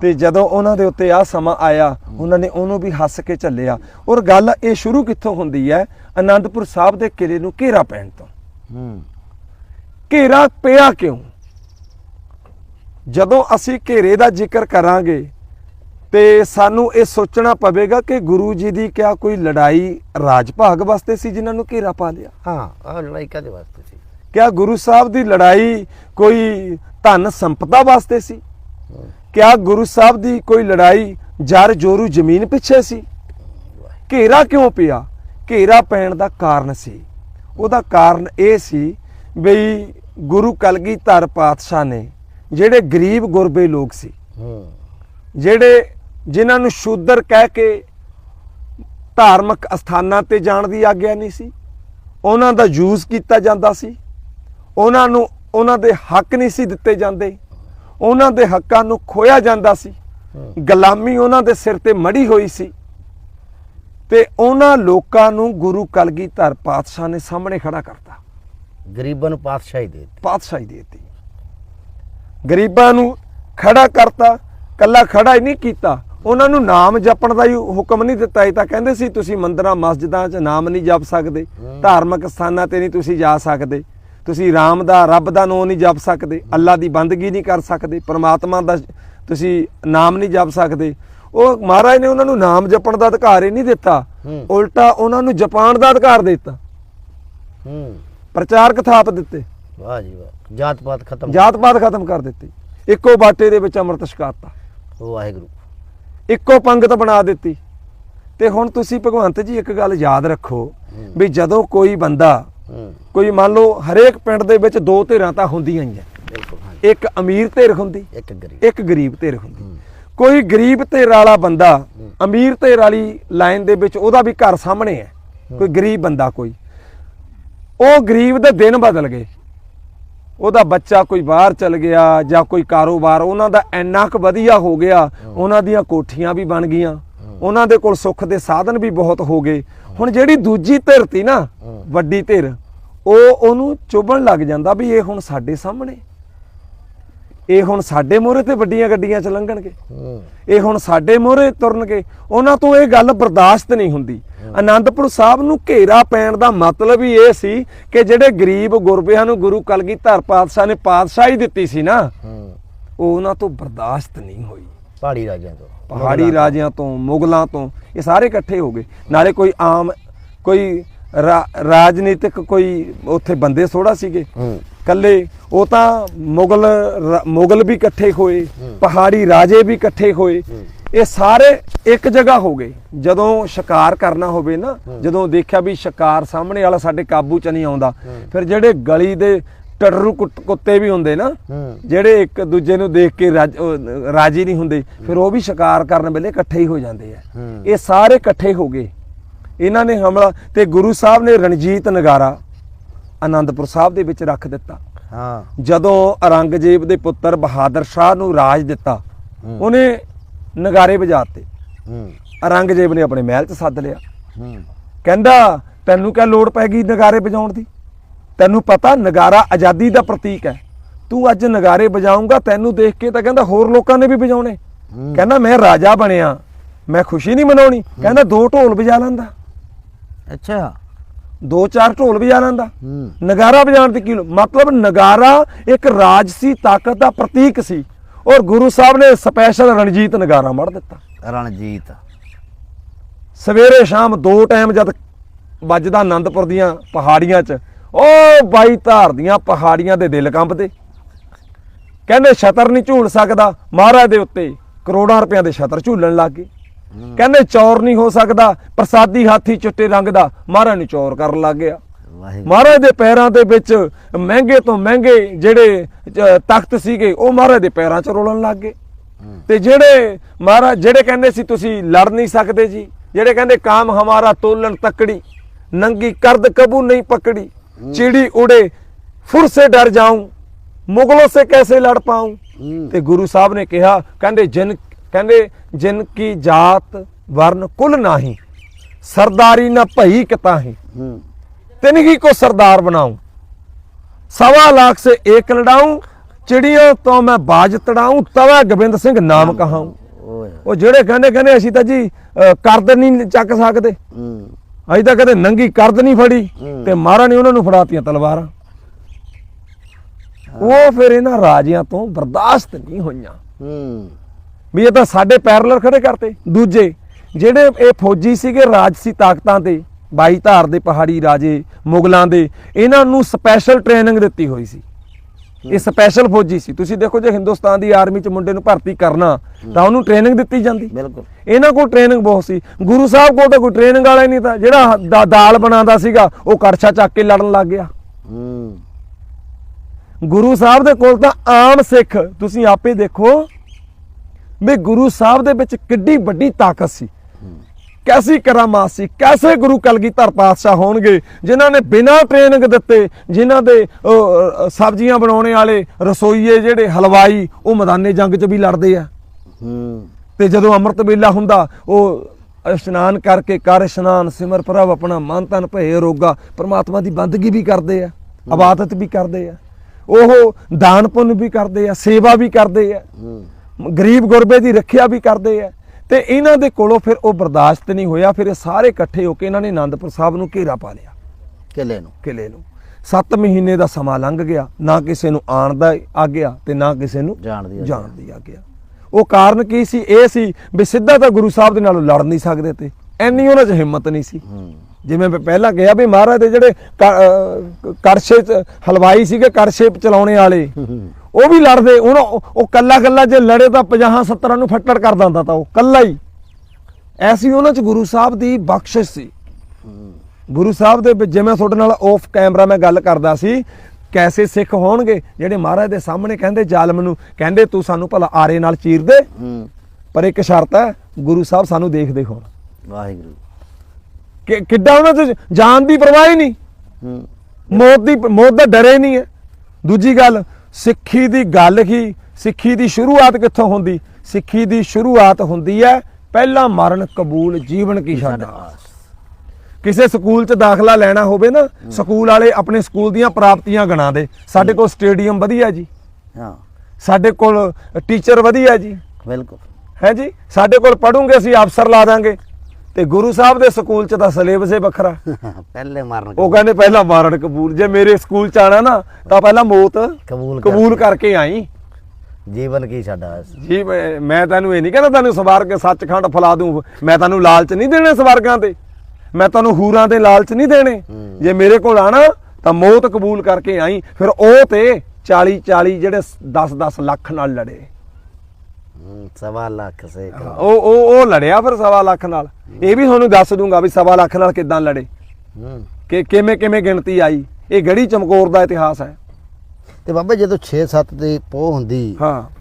ਤੇ ਜਦੋਂ ਉਹਨਾਂ ਦੇ ਉੱਤੇ ਆ ਸਮਾਂ ਆਇਆ ਉਹਨਾਂ ਨੇ ਉਹਨੂੰ ਵੀ ਹੱਸ ਕੇ ਝੱਲਿਆ। ਔਰ ਗੱਲ ਇਹ ਸ਼ੁਰੂ ਕਿੱਥੋਂ ਹੁੰਦੀ ਹੈ? ਆਨੰਦਪੁਰ ਸਾਹਿਬ ਦੇ ਕਿਲੇ ਨੂੰ ਘੇਰਾ ਪੈਣ ਤੋਂ। ਹੂੰ। ਘੇਰਾ ਪਿਆ ਕਿਉਂ? ਜਦੋਂ ਅਸੀਂ ਘੇਰੇ ਦਾ ਜ਼ਿਕਰ ਕਰਾਂਗੇ ਤੇ ਸਾਨੂੰ ਇਹ ਸੋਚਣਾ ਪਵੇਗਾ ਕਿ ਗੁਰੂ ਜੀ ਦੀ ਕਿਆ ਕੋਈ ਲੜਾਈ ਰਾਜ ਭਾਗ ਵਾਸਤੇ ਸੀ ਜਿਨ੍ਹਾਂ ਨੂੰ ਘੇਰਾ ਪਾ ਲਿਆ? ਹਾਂ ਲੜਾਈ ਕਾਦੇ ਵਾਸਤੇ ਸੀ? ਕਿਆ ਗੁਰੂ ਸਾਹਿਬ ਦੀ ਲੜਾਈ ਕੋਈ ਧਨ ਸੰਪਦਾ ਵਾਸਤੇ ਸੀ? ਕਿਆ ਗੁਰੂ ਸਾਹਿਬ ਦੀ ਕੋਈ ਲੜਾਈ ਜਰ ਜੋਰੂ ਜ਼ਮੀਨ ਪਿੱਛੇ ਸੀ? ਘੇਰਾ ਕਿਉਂ ਪਿਆ? ਘੇਰਾ ਪੈਣ ਦਾ ਕਾਰਨ ਸੀ। ਉਹਦਾ ਕਾਰਨ ਇਹ ਸੀ ਬਈ ਗੁਰੂ ਕਲਗੀਧਰ ਪਾਤਸ਼ਾਹ ਨੇ ਜਿਹੜੇ ਗਰੀਬ ਗੁਰਬੇ ਲੋਕ ਸੀ ਜਿਹੜੇ ਜਿਨ੍ਹਾਂ ਨੂੰ ਸ਼ੂਦਰ ਕਹਿ ਕੇ ਧਾਰਮਿਕ ਅਸਥਾਨਾਂ ਤੇ ਜਾਣ ਦੀ ਆਗਿਆ ਨਹੀਂ ਸੀ ਉਹਨਾਂ ਦਾ ਯੂਜ਼ ਕੀਤਾ ਜਾਂਦਾ ਸੀ ਉਹਨਾਂ ਨੂੰ ਉਹਨਾਂ ਦੇ ਹੱਕ ਨਹੀਂ ਸੀ ਦਿੱਤੇ ਜਾਂਦੇ ਉਹਨਾਂ ਦੇ ਹੱਕਾਂ ਨੂੰ ਖੋਇਆ ਜਾਂਦਾ ਸੀ। ਗੁਲਾਮੀ ਉਹਨਾਂ ਦੇ ਸਿਰ ਤੇ ਮੜੀ ਹੋਈ ਸੀ। ਤੇ ਉਹਨਾਂ ਲੋਕਾਂ ਨੂੰ ਗੁਰੂ ਕਲਗੀਧਰ ਪਾਤਸ਼ਾਹ ਨੇ ਸਾਹਮਣੇ ਖੜਾ ਕਰਤਾ। ਗਰੀਬਾਂ ਨੂੰ ਪਾਤਸ਼ਾਹੀ ਦੇ ਦਿੱਤੀ। ਪਾਤਸ਼ਾਹੀ ਦੇ ਦਿੱਤੀ। ਗਰੀਬਾਂ ਨੂੰ ਖੜਾ ਕਰਤਾ ਕੱਲਾ ਖੜਾ ਹੀ ਨਹੀਂ ਕੀਤਾ। ਉਹਨਾਂ ਨੂੰ ਨਾਮ ਜਪਣ ਦਾ ਹੀ ਹੁਕਮ ਨਹੀਂ ਦਿੱਤਾ। ਇਹ ਤਾਂ ਕਹਿੰਦੇ ਸੀ ਤੁਸੀਂ ਮੰਦਰਾਂ ਮਸਜਿਦਾਂ 'ਚ ਨਾਮ ਨਹੀਂ ਜਪ ਸਕਦੇ। ਧਾਰਮਿਕ ਸਥਾਨਾਂ ਤੇ ਨਹੀਂ ਤੁਸੀਂ ਜਾ ਸਕਦੇ। ਤੁਸੀਂ ਰਾਮ ਦਾ ਰੱਬ ਦਾ ਨਾਮ ਨਹੀਂ ਜਪ ਸਕਦੇ ਅੱਲਾ ਦੀ ਬੰਦਗੀ ਨਹੀਂ ਕਰ ਸਕਦੇ ਪ੍ਰਮਾਤਮਾ ਦਾ ਤੁਸੀਂ ਨਾਮ ਨਹੀਂ ਜਪ ਸਕਦੇ। ਉਹ ਮਹਾਰਾਜ ਨੇ ਉਹਨਾਂ ਨੂੰ ਨਾਮ ਜਪਣ ਦਾ ਅਧਿਕਾਰ ਹੀ ਨਹੀਂ ਦਿੱਤਾ। ਉਲਟਾ ਉਹਨਾਂ ਨੂੰ ਜਪਾਣ ਦਾ ਅਧਿਕਾਰ ਦਿੱਤਾ। ਹੂੰ। ਪ੍ਰਚਾਰਕ ਥਾਪ ਦਿੱਤੇ। ਵਾਹ ਜੀ ਵਾਹ। ਜਾਤ ਪਾਤ ਖਤਮ। ਜਾਤ ਪਾਤ ਖਤਮ ਕਰ ਦਿੱਤੀ। ਇੱਕੋ ਬਾਟੇ ਦੇ ਵਿੱਚ ਅੰਮ੍ਰਿਤ ਛਕਾਤਾ। ਵਾਹਿਗੁਰੂ। ਇੱਕੋ ਪੰਗਤ ਬਣਾ ਦਿੱਤੀ। ਤੇ ਹੁਣ ਤੁਸੀਂ ਭਗਵੰਤ ਜੀ ਇੱਕ ਗੱਲ ਯਾਦ ਰੱਖੋ ਵੀ ਜਦੋਂ ਕੋਈ ਬੰਦਾ ਕੋਈ ਮੰਨ ਲਓ ਹਰੇਕ ਪਿੰਡ ਦੇ ਵਿੱਚ ਦੋ ਧਿਰਾਂ ਤਾਂ ਹੁੰਦੀਆਂ ਹੀ ਆ। ਇੱਕ ਅਮੀਰ ਧਿਰ ਹੁੰਦੀ ਇੱਕ ਗਰੀਬ। ਇੱਕ ਗਰੀਬ ਧਿਰ ਹੁੰਦੀ। ਕੋਈ ਗਰੀਬ ਧਿਰ ਵਾਲਾ ਬੰਦਾ ਅਮੀਰ ਧਿਰ ਵਾਲੀ ਲਾਈਨ ਦੇ ਵਿੱਚ ਉਹਦਾ ਵੀ ਘਰ ਸਾਹਮਣੇ ਹੈ। ਕੋਈ ਗਰੀਬ ਬੰਦਾ ਕੋਈ। ਉਹ ਗਰੀਬ ਦੇ ਦਿਨ ਬਦਲ ਗਏ। ਉਹਦਾ ਬੱਚਾ ਕੋਈ ਬਾਹਰ ਚਲ ਗਿਆ ਜਾਂ ਕੋਈ ਕਾਰੋਬਾਰ ਉਹਨਾਂ ਦਾ ਇੰਨਾ ਕੁ ਵਧੀਆ ਹੋ ਗਿਆ ਉਹਨਾਂ ਦੀਆਂ ਕੋਠੀਆਂ ਵੀ ਬਣ ਗਈਆਂ। ਉਹਨਾਂ ਦੇ ਕੋਲ ਸੁੱਖ ਦੇ ਸਾਧਨ ਵੀ ਬਹੁਤ ਹੋ ਗਏ। ਹੁਣ ਜਿਹੜੀ ਦੂਜੀ ਧਿਰ ਤੀ ਨਾ ਵੱਡੀ ਧਿਰ ਉਹ ਉਹਨੂੰ ਚੁਭਣ ਲੱਗ ਜਾਂਦਾ ਵੀ ਇਹ ਹੁਣ ਸਾਡੇ ਸਾਹਮਣੇ। ਇਹ ਹੁਣ ਸਾਡੇ ਮੋਹਰੇ ਤੇ ਵੱਡੀਆਂ ਗੱਡੀਆਂ ਚ ਲੰਘਣਗੇ। ਇਹ ਹੁਣ ਸਾਡੇ ਮੋਹਰੇ ਤੁਰਨਗੇ। ਉਹਨਾਂ ਤੋਂ ਇਹ ਗੱਲ ਬਰਦਾਸ਼ਤ ਨਹੀਂ ਹੁੰਦੀ। ਆਨੰਦਪੁਰ ਸਾਹਿਬ ਨੂੰ ਘੇਰਾ ਪੈਣ ਦਾ ਮਤਲਬ ਹੀ ਇਹ ਸੀ ਕਿ ਜਿਹੜੇ ਗਰੀਬ ਗੁਰਬਿਆਂ ਨੂੰ ਗੁਰੂ ਕਲਗੀਧਰ ਪਾਤਸ਼ਾਹ ਨੇ ਪਾਤਸ਼ਾਹੀ ਦਿੱਤੀ ਸੀ ਨਾ ਉਹ ਉਹਨਾਂ ਤੋਂ ਬਰਦਾਸ਼ਤ ਨਹੀਂ ਹੋਈ। ਪਹਾੜੀ ਰਾਜਿਆਂ ਤੋਂ ਪਹਾੜੀ ਰਾਜਿਆਂ ਤੋਂ ਮੁਗਲਾਂ ਤੋਂ ਇਹ ਸਾਰੇ ਇਕੱਠੇ ਹੋ ਗਏ। ਨਾਲੇ ਕੋਈ ਆਮ ਕੋਈ ਰਾਜਨੀਤਿਕ ਕੋਈ ਉੱਥੇ ਬੰਦੇ ਥੋੜਾ ਸੀਗੇ। ਕੱਲੇ ਉਹ ਤਾਂ ਮੁਗਲ ਮੁਗਲ ਵੀ ਇਕੱਠੇ ਹੋਏ ਪਹਾੜੀ ਰਾਜੇ ਵੀ ਇਕੱਠੇ ਹੋਏ। ਇਹ ਸਾਰੇ ਇੱਕ ਜਗ੍ਹਾ ਹੋ ਗਏ। ਜਦੋਂ ਸ਼ਿਕਾਰ ਕਰਨਾ ਹੋਵੇ ਨਾ ਜਦੋਂ ਦੇਖਿਆ ਵੀ ਸ਼ਿਕਾਰ ਸਾਹਮਣੇ ਵਾਲਾ ਸਾਡੇ ਕਾਬੂ ਚ ਨਹੀਂ ਆਉਂਦਾ ਫਿਰ ਜਿਹੜੇ ਗਲੀ ਦੇ ਟੜਰੂ ਕੁੱਤ- ਵੀ ਹੁੰਦੇ ਨਾ ਜਿਹੜੇ ਇੱਕ ਦੂਜੇ ਨੂੰ ਦੇਖ ਕੇ ਰਾਜ- ਨਹੀਂ ਹੁੰਦੇ ਫਿਰ ਉਹ ਵੀ ਸ਼ਿਕਾਰ ਕਰਨ ਵੇਲੇ ਇਕੱਠੇ ਹੀ ਹੋ ਜਾਂਦੇ ਆ। ਇਹ ਸਾਰੇ ਇਕੱਠੇ ਹੋ ਗਏ। ਇਹਨਾਂ ਨੇ ਹਮਲਾ ਤੇ ਗੁਰੂ ਸਾਹਿਬ ਨੇ ਰਣਜੀਤ ਨਗਾਰਾ ਆਨੰਦਪੁਰ ਸਾਹਿਬ ਦੇ ਵਿੱਚ ਰੱਖ ਦਿੱਤਾ। ਹਾਂ। ਜਦੋਂ ਔਰੰਗਜ਼ੇਬ ਦੇ ਪੁੱਤਰ ਬਹਾਦਰ ਸ਼ਾਹ ਨੂੰ ਰਾਜ ਦਿੱਤਾ। ਉਹਨੇ ਨਗਾਰੇ ਵਜਾਤੇ ਔਰੰਗਜ਼ੇਬ ਨੇ ਆਪਣੇ ਮਹਿਲ 'ਚ ਸੱਦ ਲਿਆ। ਕਹਿੰਦਾ ਤੈਨੂੰ ਕਿਆ ਲੋੜ ਪੈ ਗਈ ਨਗਾਰੇ ਵਜਾਉਣ ਦੀ? ਤੈਨੂੰ ਪਤਾ ਨਗਾਰਾ ਆਜ਼ਾਦੀ ਦਾ ਪ੍ਰਤੀਕ ਹੈ। ਤੂੰ ਅੱਜ ਨਗਾਰੇ ਵਜਾਉਂਗਾ ਤੈਨੂੰ ਦੇਖ ਕੇ ਤਾਂ ਕਹਿੰਦਾ ਹੋਰ ਲੋਕਾਂ ਨੇ ਵੀ ਵਜਾਉਣੇ। ਕਹਿੰਦਾ ਮੈਂ ਰਾਜਾ ਬਣਿਆ ਮੈਂ ਖੁਸ਼ੀ ਨਹੀਂ ਮਨਾਉਣੀ। ਕਹਿੰਦਾ ਦੋ ਢੋਲ ਵਜਾ ਲੈਂਦਾ। ਅੱਛਾ। ਦੋ ਚਾਰ ਢੋਲ ਵਜਾ ਲੈਂਦਾ। ਨਗਾਰਾ ਵਜਾਉਣ ਦੀ ਕੀ ਲੋ- ਮਤਲਬ ਨਗਾਰਾ ਇੱਕ ਰਾਜਸੀ ਤਾਕਤ ਦਾ ਪ੍ਰਤੀਕ ਸੀ। ਔਰ ਗੁਰੂ ਸਾਹਿਬ ਨੇ ਸਪੈਸ਼ਲ ਰਣਜੀਤ ਨਗਾਰਾ ਮੜ ਦਿੱਤਾ। ਰਣਜੀਤ। ਸਵੇਰੇ ਸ਼ਾਮ ਦੋ ਟਾਈਮ ਜਦ ਵੱਜਦਾ ਆਨੰਦਪੁਰ ਦੀਆਂ ਪਹਾੜੀਆਂ 'ਚ ਉਹ ਬਾਈ ਧਾਰ ਦੀਆਂ ਪਹਾੜੀਆਂ ਦੇ ਦਿਲ ਕੰਬਦੇ ਕਹਿੰਦੇ ਛਤਰ ਨਹੀਂ ਝੂਲ ਸਕਦਾ ਮਹਾਰਾਜ ਦੇ ਉੱਤੇ ਕਰੋੜਾਂ ਰੁਪਈਆਂ ਦੇ ਛਤਰ ਝੂਲਣ ਲੱਗ ਗਏ। ਕਹਿੰਦੇ ਚੌਰ ਨਹੀਂ ਹੋ ਸਕਦਾ ਪ੍ਰਸਾਦੀ ਹਾਥੀ ਚਿੱਟੇ ਰੰਗ ਦਾ ਮਹਾਰਾਜ ਨੂੰ ਚੌਰ ਕਰਨ ਲੱਗ ਗਿਆ। ਮਹਾਰਾਜ ਦੇ ਪੈਰਾਂ ਦੇ ਵਿੱਚ ਮਹਿੰਗੇ ਤੋਂ ਮਹਿੰਗੇ ਜਿਹੜੇ ਤਖਤ ਸੀਗੇ ਉਹ ਮਹਾਰਾਜ ਦੇ ਪੈਰਾਂ 'ਚ ਰੋਲਣ ਲੱਗ ਗਏ। ਤੇ ਜਿਹੜੇ ਮਹਾਰਾਜ ਜਿਹੜੇ ਕਹਿੰਦੇ ਸੀ ਤੁਸੀਂ ਲੜ ਨਹੀਂ ਸਕਦੇ ਜੀ ਜਿਹੜੇ ਕਹਿੰਦੇ ਕਾਮ ਹਮਾਰਾ ਤੋਲਣ ਤਕੜੀ ਨੰਗੀ ਕਰਦ ਕਬੂ ਨਹੀਂ ਪਕੜੀ ਚਿੜੀ ਉੜੇ फुर से डर जाऊं ਮੁਗਲੋਂ ਸੇ ਕੈਸੇ ਲੜ ਪਾਉਂ ਤੇ ਗੁਰੂ ਸਾਹਿਬ ਨੇ ਕਿਹਾ ਕਹਿੰਦੇ ਜਿਨ ਕਹਿੰਦੇ ਜਿਨ ਕੀ ਜਾਤ ਵਰਨ ਕੁਲ ਨਹੀਂ ਸਰਦਾਰੀ ਨਾ ਭਈ ਕਿਤਾਹੀ। ਤਿਨ ਹੀ ਕੋ ਸਰਦਾਰ ਬਣਾਉ। ਸਵਾ ਲੱਖ ਸੇ ਏਕ ਲੜਾਉਂ ਚਿੜੀਆਂ ਤੋਂ ਮੈਂ ਬਾਜ ਤੜਾਉਂ ਤਵਾ ਗੋਬਿੰਦ ਸਿੰਘ ਨਾਮ ਕਹਾਉਂ। ਉਹ ਜਿਹੜੇ ਕਹਿੰਦੇ ਕਹਿੰਦੇ ਅਸੀਂ ਤਾਂ ਜੀ ਕਰਦੇ ਨਹੀਂ ਚੱਕ ਸਕਦੇ। ਅਸੀਂ ਤਾਂ ਕਦੇ ਨੰਗੀ ਕਰਦ ਨਹੀਂ ਫੜੀ। ਤੇ ਮਹਾਰਾਜ ਨੇ ਉਹਨਾਂ ਨੂੰ ਫੜਾਤੀਆਂ ਤਲਵਾਰਾਂ। ਉਹ ਫਿਰ ਇਹਨਾਂ ਰਾਜਿਆਂ ਤੋਂ ਬਰਦਾਸ਼ਤ ਨਹੀਂ ਹੋਈਆਂ। ਹੂੰ। ਵੀ ਇਹ ਤਾਂ ਸਾਡੇ ਪੈਰਲਰ ਖੜੇ ਕਰਤੇ। ਦੂਜੇ ਜਿਹੜੇ ਇਹ ਫੌਜੀ ਸੀਗੇ ਰਾਜਸੀ ਤਾਕਤਾਂ ਤੇ ਬਾਈ ਧਾਰ ਦੇ ਪਹਾੜੀ ਰਾਜੇ ਮੁਗਲਾਂ ਦੇ ਇਹਨਾਂ ਨੂੰ ਸਪੈਸ਼ਲ ਟ੍ਰੇਨਿੰਗ ਦਿੱਤੀ ਹੋਈ ਸੀ। ਇਹ ਸਪੈਸ਼ਲ ਫੌਜੀ ਸੀ। ਤੁਸੀਂ ਦੇਖੋ ਜੇ ਹਿੰਦੁਸਤਾਨ ਦੀ ਆਰਮੀ ਚ ਮੁੰਡੇ ਨੂੰ ਭਰਤੀ ਕਰਨਾ ਤਾਂ ਉਹਨੂੰ ਟ੍ਰੇਨਿੰਗ ਦਿੱਤੀ ਜਾਂਦੀ। ਬਿਲਕੁਲ। ਇਹਨਾਂ ਕੋਲ ਟ੍ਰੇਨਿੰਗ ਬਹੁਤ ਸੀ। ਗੁਰੂ ਸਾਹਿਬ ਕੋਲ ਤਾਂ ਕੋਈ ਟ੍ਰੇਨਿੰਗ ਵਾਲਾ ਹੀ ਨਹੀਂ ਤਾਂ ਜਿਹੜਾ ਦਾਲ ਬਣਾਉਂਦਾ ਸੀਗਾ ਉਹ ਕੜਛਾ ਚੱਕ ਕੇ ਲੜਨ ਲੱਗ ਗਿਆ। ਹੂੰ। ਗੁਰੂ ਸਾਹਿਬ ਦੇ ਕੋਲ ਤਾਂ ਆਮ ਸਿੱਖ ਤੁਸੀਂ ਆਪੇ ਦੇਖੋ ਵੀ ਗੁਰੂ ਸਾਹਿਬ ਦੇ ਵਿੱਚ ਕਿੱਡੀ ਵੱਡੀ ਤਾਕਤ ਸੀ। ਕੈਸੀ ਕਰਾਮਾਤ ਸੀ ਕੈਸੇ ਗੁਰੂ ਕਲਗੀਧਰ ਪਾਤਸ਼ਾਹ ਹੋਣਗੇ? ਜਿਨ੍ਹਾਂ ਨੇ ਬਿਨਾਂ ਟ੍ਰੇਨਿੰਗ ਦਿੱਤੇ ਜਿਨ੍ਹਾਂ ਦੇ ਸਬਜ਼ੀਆਂ ਬਣਾਉਣੇ ਵਾਲੇ ਰਸੋਈਏ ਜਿਹੜੇ ਹਲਵਾਈ ਉਹ ਮੈਦਾਨੇ ਜੰਗ 'ਚ ਵੀ ਲੜਦੇ ਆ। ਤੇ ਜਦੋਂ ਅੰਮ੍ਰਿਤ ਵੇਲਾ ਹੁੰਦਾ ਉਹ ਇਸ਼ਨਾਨ ਕਰਕੇ ਕਰ ਇਸ਼ਨਾਨ ਸਿਮਰ ਪ੍ਰਭ ਆਪਣਾ ਮਨ ਤਨ ਭਏ ਰੋਗਾ ਪ੍ਰਮਾਤਮਾ ਦੀ ਬੰਦਗੀ ਵੀ ਕਰਦੇ ਆ ਇਬਾਦਤ ਵੀ ਕਰਦੇ ਆ। ਉਹ ਦਾਨ ਪੁੰਨ ਵੀ ਕਰਦੇ ਆ ਸੇਵਾ ਵੀ ਕਰਦੇ ਆ। ਗਰੀਬ ਗੁਰਬੇ ਦੀ ਰੱਖਿਆ ਵੀ ਕਰਦੇ ਆ। ਤੇ ਇਹਨਾਂ ਦੇ ਕੋਲੋਂ ਫਿਰ ਉਹ ਬਰਦਾਸ਼ਤ ਨਹੀਂ ਹੋਇਆ ਫਿਰ ਇਹ ਸਾਰੇ ਇਕੱਠੇ ਹੋ ਕੇ ਇਹਨਾਂ ਨੇ ਆਨੰਦਪੁਰ ਸਾਹਿਬ ਨੂੰ ਘੇਰਾ ਪਾ ਲਿਆ। ਕਿਲੇ ਨੂੰ? ਕਿਲੇ ਨੂੰ। 7 ਮਹੀਨੇ ਦਾ ਸਮਾਂ ਲੰਘ ਗਿਆ ਨਾ ਕਿਸੇ ਨੂੰ ਆਣ ਦਾ ਆ ਗਿਆ ਤੇ ਨਾ ਕਿਸੇ ਨੂੰ ਜਾਣ ਦੀ ਆ ਜਾਣ ਦੀ ਆ ਗਿਆ। ਉਹ ਕਾਰਨ ਕੀ ਸੀ? ਇਹ ਸੀ ਵੀ ਸਿੱਧਾ ਤਾਂ ਗੁਰੂ ਸਾਹਿਬ ਦੇ ਨਾਲੋਂ ਲੜ ਨਹੀਂ ਸਕਦੇ ਤੇ। ਐਨੀ ਉਹਨਾਂ 'ਚ ਹਿੰਮਤ ਨਹੀਂ ਸੀ। ਜਿਵੇਂ ਮੈਂ ਪਹਿਲਾਂ ਕਿਹਾ ਵੀ ਮਹਾਰਾਜ ਦੇ ਜਿਹੜੇ ਕ- ਅਹ ਕੜਛੇ ਚ ਹਲਵਾਈ ਸੀਗੇ ਕੜਛੇ ਚਲਾਉਣੇ ਵਾਲੇ। ਉਹ ਵੀ ਲੜਦੇ ਉਹਨਾਂ ਉਹ- ਉਹ ਕੱਲਾ ਕੱਲਾ ਜੇ ਲੜੇ ਤਾਂ 50 70 ਨੂੰ ਫੱਟੜ ਕਰ ਦਿੰਦਾ ਤਾਂ ਉਹ ਕੱਲਾ ਹੀ। ਐਸੀ ਉਹਨਾਂ 'ਚ ਗੁਰੂ ਸਾਹਿਬ ਦੀ ਬਖਸ਼ਿਸ਼ ਸੀ। ਗੁਰੂ ਸਾਹਿਬ ਦੇ ਵਿੱਚ ਜਿਵੇਂ ਤੁਹਾਡੇ ਨਾਲ ਆਫ ਕੈਮਰਾ ਮੈਂ ਗੱਲ ਕਰਦਾ ਸੀ ਕੈਸੇ ਸਿੱਖ ਹੋਣਗੇ? ਜਿਹੜੇ ਮਹਾਰਾਜ ਦੇ ਸਾਹਮਣੇ ਕਹਿੰਦੇ ਜ਼ਾਲਮ ਨੂੰ ਕਹਿੰਦੇ ਤੂੰ ਸਾਨੂੰ ਭਲਾ ਆਰੇ ਨਾਲ ਚੀਰ ਦੇ ਪਰ ਇੱਕ ਸ਼ਰਤ ਹੈ ਗੁਰੂ ਸਾਹਿਬ ਸਾਨੂੰ ਦੇਖਦੇ ਹੋਣ। ਵਾਹਿਗੁਰੂ। ਕਿ ਕਿੱਡਾ ਉਹਨਾਂ ਚ ਜਾਨ ਦੀ ਪਰਵਾਹ ਹੀ ਨਹੀਂ। ਮੌਤ ਦੀ ਮੌਤ ਦਾ ਡਰੇ ਨਹੀਂ ਹੈ। ਦੂਜੀ ਗੱਲ ਸਿੱਖੀ ਦੀ ਗੱਲ ਕੀ ਸਿੱਖੀ ਦੀ ਸ਼ੁਰੂਆਤ ਕਿੱਥੋਂ ਹੁੰਦੀ? ਸਿੱਖੀ ਦੀ ਸ਼ੁਰੂਆਤ ਹੁੰਦੀ ਹੈ ਪਹਿਲਾ ਮਰਨ ਕਬੂਲ ਜੀਵਨ ਕੀ ਸਾਡਾ ਕਿਸੇ ਸਕੂਲ 'ਚ ਦਾਖਲਾ ਲੈਣਾ ਹੋਵੇ ਨਾ ਸਕੂਲ ਵਾਲੇ ਆਪਣੇ ਸਕੂਲ ਦੀਆਂ ਪ੍ਰਾਪਤੀਆਂ ਗਣਾਉਂਦੇ ਸਾਡੇ ਕੋਲ ਸਟੇਡੀਅਮ ਵਧੀਆ ਜੀ। ਹਾਂ। ਸਾਡੇ ਕੋਲ ਟੀਚਰ ਵਧੀਆ ਜੀ। ਬਿਲਕੁਲ। ਹੈ ਜੀ? ਸਾਡੇ ਕੋਲ ਪੜੂਗੇ ਅਸੀਂ ਅਫਸਰ ਲਾ ਦਾਂਗੇ। ਤੇ ਗੁਰੂ ਸਾਹਿਬ ਦੇ ਸਕੂਲ 'ਚ ਤਾਂ ਸਿਲੇਬਸ ਹੀ ਵੱਖਰਾ। ਪਹਿਲੇ ਮਾਰਨ ਉਹ ਕਹਿੰਦੇ ਪਹਿਲਾਂ ਮਾਰਨ ਕਬੂਲ। ਜੇ ਮੇਰੇ ਸਕੂਲ 'ਚ ਆਣਾ ਨਾ ਤਾਂ ਪਹਿਲਾਂ ਮੌਤ ਕਬੂਲ ਕਬੂਲ ਕਰਕੇ ਆਈ। ਜੀਵਨ ਕੀ ਸਾਡਾ? ਜੀ ਮੈਂ ਤੈਨੂੰ ਇਹ ਨਹੀਂ ਕਹਿੰਦਾ ਤੈਨੂੰ ਸਵਾਰ ਕੇ ਸੱਚਖੰਡ ਫਲਾ ਦੂੰ। ਮੈਂ ਤੈਨੂੰ ਲਾਲਚ ਨਹੀਂ ਦੇਣੇ ਸਵਰਗਾਂ ਤੇ। ਮੈਂ ਤੈਨੂੰ ਹੂਰਾਂ ਦੇ ਲਾਲਚ ਨਹੀਂ ਦੇਣੇ। ਜੇ ਮੇਰੇ ਕੋਲ ਆਣਾ ਤਾਂ ਮੌਤ ਕਬੂਲ ਕਰਕੇ ਆਈ। ਫਿਰ ਉਹ ਤੇ 40 40 ਜਿਹੜੇ 10 10 ਲੱਖ ਨਾਲ ਲੜੇ। ਹੂੰ, ਸਵਾ ਲੱਖ ਸੇ ਉਹ ਉਹ ਉਹ ਲੜਿਆ ਫਿਰ ਸਵਾ ਲੱਖ ਨਾਲ। ਇਹ ਵੀ ਤੁਹਾਨੂੰ ਦੱਸ ਦੂੰਗਾ ਵੀ ਸਵਾ ਲੱਖ ਨਾਲ ਕਿੱਦਾਂ ਲੜੇ। ਹੂੰ। ਕਿ ਕਿਵੇਂ ਕਿਵੇਂ ਗਿਣਤੀ ਆਈ। ਇਹ ਗੜੀ ਚਮਕੌਰ ਦਾ ਇਤਿਹਾਸ ਹੈ। ਤੇ ਬਾਬਾ ਜਦੋਂ 6 7 ਦੀ ਪੋਹ ਹੁੰਦੀ ਹਾਂ।